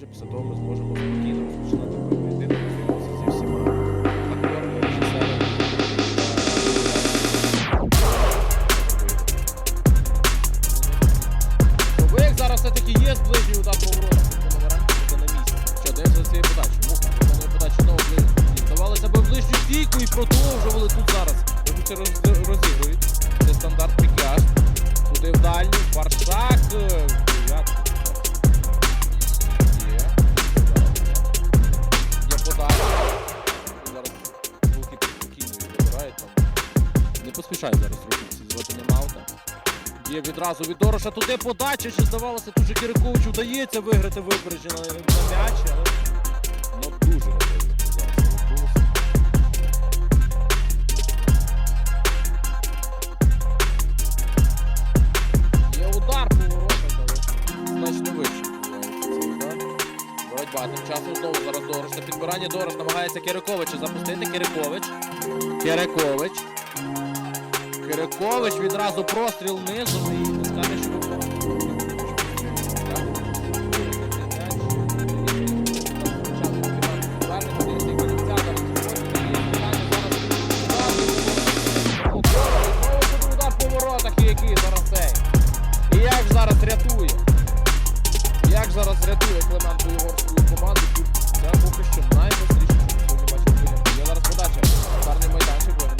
вже після того ми зможемо спокійно розпочинати. Чоловік зараз все-таки є з ближній удар поворота. Номеренко на місці. Що, дивимося за цією подачею. Муха знову ближню. Стійку і продовжували тут зараз. Вони це розігрують. Це стандарт пікяж. Туди в дальню. Фаршак. Не зараз руки з зведення маута. Є відразу від Дороша туди подача, що здавалося, тут же Кириковичу вдається виграти випередження на, м'яч, але ну дуже. Є удар по воротах, але значно вище. Боротьба тим часом знову зараз Дорош на підбирання. Дорош намагається Кириковича запустити. Кирикович. Кирикович. Кирикович відразу простріл низом і не скаже, що рятує? Як зараз рятує Клименко його команду? Це поки що найгостріше, що бачив Клименко. Є зараз подача. Гарний майданчик,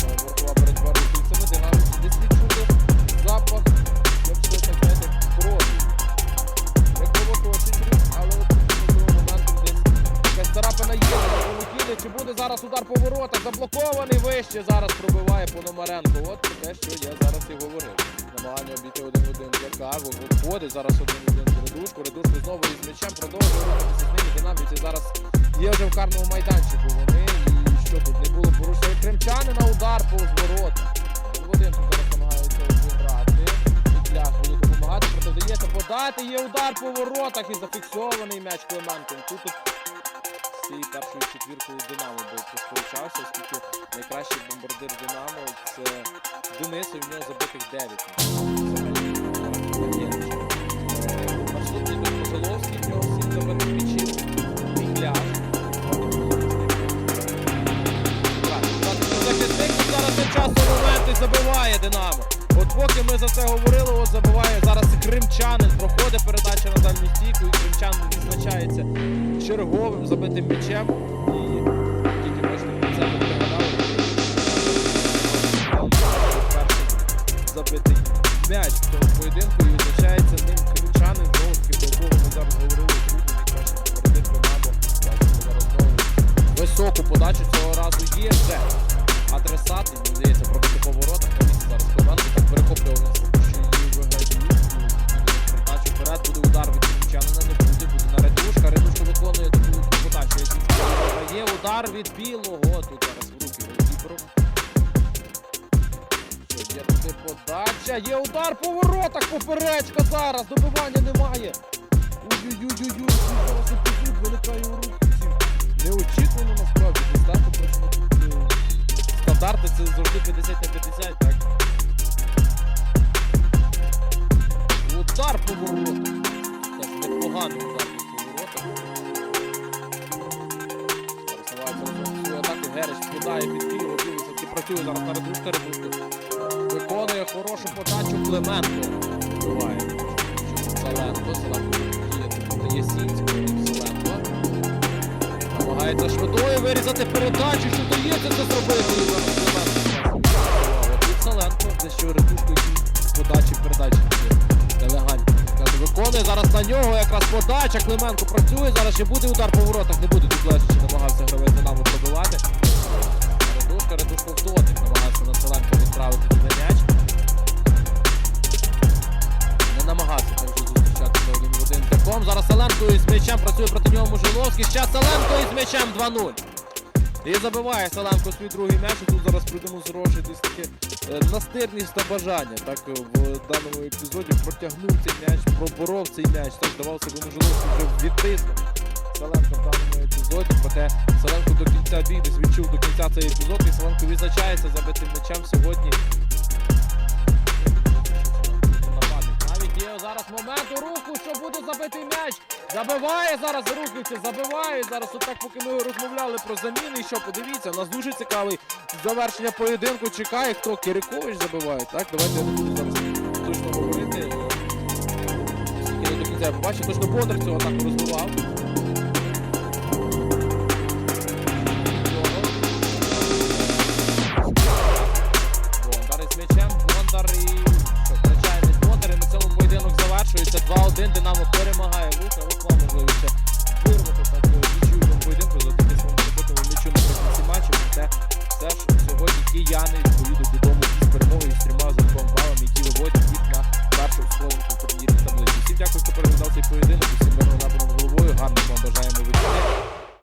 буде зараз удар по воротах? Заблокований вище зараз пробиває Пономаренко. От те, що я зараз і говорив. Намагання обійти один в один для Каву. Виходить зараз один в один з Редушку. Редушку знову із м'ячем продовжує рухатися з ними. Динамівці зараз є вже в карному майданчику. Вони і що тут не було порушення кримчани на удар по зворота. Один в один тут зараз намагаються обіграти. Підляг буде допомагати, проте подати. Є удар по воротах і зафіксований м'яч Клименком. Тут цією першою четвіркою Динамо би посполучався, оскільки найкращий бомбардир Динамо це Денис, і в нього забитих 9. Наступний тут в нього 7 забитих м'ячів. Мігляш. Захисник зараз на часу моменти забиває Динамо. От поки ми за це говорили, от забиває зараз і кримчанин. Проходить передача на дальню стійку, і кримчанин відзначається черговим забитим м'ячем. І тільки бачите, це пригадали. Поєдинку і відзначається ним кримчанин. Знову про зараз говорили, Динамо. Бачимо зараз знову високу подачу цього разу є вже. Адресат, і, здається, пробити удар від білого. Тут зараз в руки голкіперу. Є туди подача, є удар по воротах, поперечка зараз, добивання немає. Ой-ой-ой-ой, тут зараз епізод виникає у рухівців. Неочікувано насправді, просто тут е, стандарти це завжди 50 на 50, так? Удар по воротах. Теж Гереш під дивиться, і працює зараз на редушка, редушка. Виконує хорошу подачу Клименко. Буває. Саленко є тут Ясінського, Саленко. Намагається швидкою вирізати передачу, що дається це зробити. Від Саленко, де що редушку подачі, передачі. Нелегальні. Виконує зараз на нього якраз подача. Клименко працює. Зараз ще буде удар по воротах. Не буде тут легше, намагався гравець Динамо пробивати. Ще Саленко із м'ячем 2-0. І забиває Саленко свій другий м'яч. І тут зараз продемонструвавши десь таке настирність та бажання. Так е, в даному епізоді протягнув цей м'яч, проборов цей м'яч. Так здавалося, би Мужеловський вже відтиснув. Саленко в даному епізоді, проте Саленко до кінця біг десь відчув до кінця цей епізод, і Саленко відзначається забитим м'ячем сьогодні. Забиває зараз рухається, забиває зараз. Отак, поки ми розмовляли про заміни. І що, подивіться, у нас дуже цікавий завершення поєдинку. Чекає, хто Кирикович забиває. Так, давайте я зараз точно говорити. Скільки не до кінця я точно Бондар цього атаку розбивав. incluído de